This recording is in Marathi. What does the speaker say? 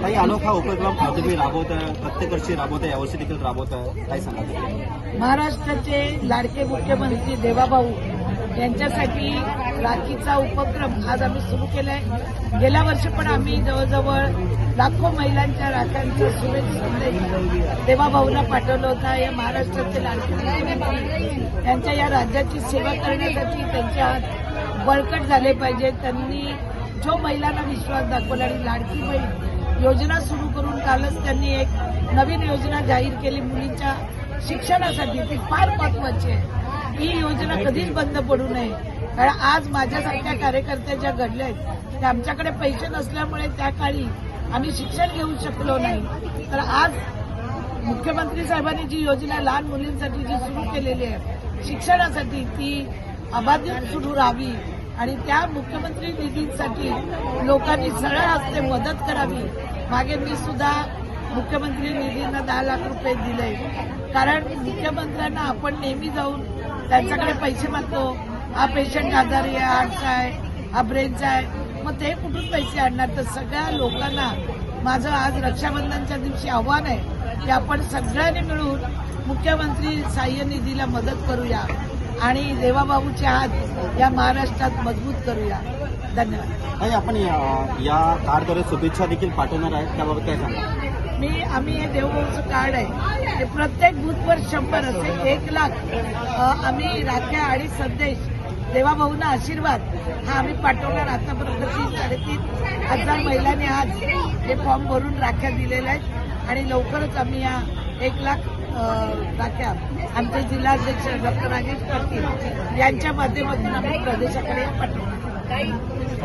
काही अनोखा उपक्रम तुम्ही राबवत प्रत्येक वर्षी राबवत यावर्षी देखील राबवत काय सांगा. महाराष्ट्राचे लाडके मुख्यमंत्री देवाभाऊ यांच्यासाठी राखीचा उपक्रम आज आम्ही सुरू केलाय. गेल्या वर्षी पण आम्ही जवळजवळ लाखो महिलांच्या राख्यांचा सुरेश संदेश देवाभाऊला पाठवला होता. या महाराष्ट्राचे लाडके त्यांच्या या राज्याची सेवा करण्यासाठी त्यांच्या बळकट झाले पाहिजे त्यांनी जो महिलांना विश्वास दाखवला आणि लाडकी बहीण योजना सुरू करून कालच त्यांनी एक नवीन योजना जाहीर केली. मुलींच्या शिक्षणासाठी ती फार महत्वाची आहे. ही योजना कधीच बंद पडू नये. कारण आज माझ्यासारख्या कार्यकर्त्या ज्या घडल्या आहेत त्या आमच्याकडे पैसे नसल्यामुळे त्या काळी आम्ही शिक्षण घेऊ शकलो नाही. तर आज मुख्यमंत्री साहेबांनी जी योजना लहान मुलींसाठी जी सुरू केलेली आहे शिक्षणासाठी ती अबाधित सुरू राहावी आणि त्या मुख्यमंत्री निधीसाठी लोकांनी सरळ हस्ते मदत करावी. मागे मी सुद्धा मुख्यमंत्री निधींना दहा लाख रुपये दिले. कारण मुख्यमंत्र्यांना आपण नेहमी जाऊन त्यांच्याकडे पैसे मागतो हा पेशंट आजारी आहे हार्टचा आहे हा ब्रेनचा आहे मग ते कुठून पैसे आणणार? तर सगळ्या लोकांना माझं आज रक्षाबंधनच्या दिवशी आव्हान आहे की आपण सगळ्यांनी मिळून मुख्यमंत्री सहाय्य निधीला मदत करूया आणि देवाबाबूचे हात या महाराष्ट्रात मजबूत करूया. धन्यवाद. आपण या- या शुभेच्छा देखील पाठवणार आहेत त्याबाबत काय सांगा मी आम्ही हे देवभाऊचं कार्ड आहे. ते प्रत्येक बुथवर शंभर असे एक लाख आम्ही राख्या आणि संदेश देवाभाऊंना आशीर्वाद हा आम्ही पाठवणार आतापर्यंत. तीन साडेतीन हजार महिलांनी आज हे फॉर्म भरून राख्या दिलेल्या आहेत. आणि लवकरच आम्ही या एक लाख राख्या आमचे जिल्हाध्यक्ष डॉक्टर राजेश पाटील यांच्या माध्यमातून आम्ही प्रदेशाकडे पाठवणार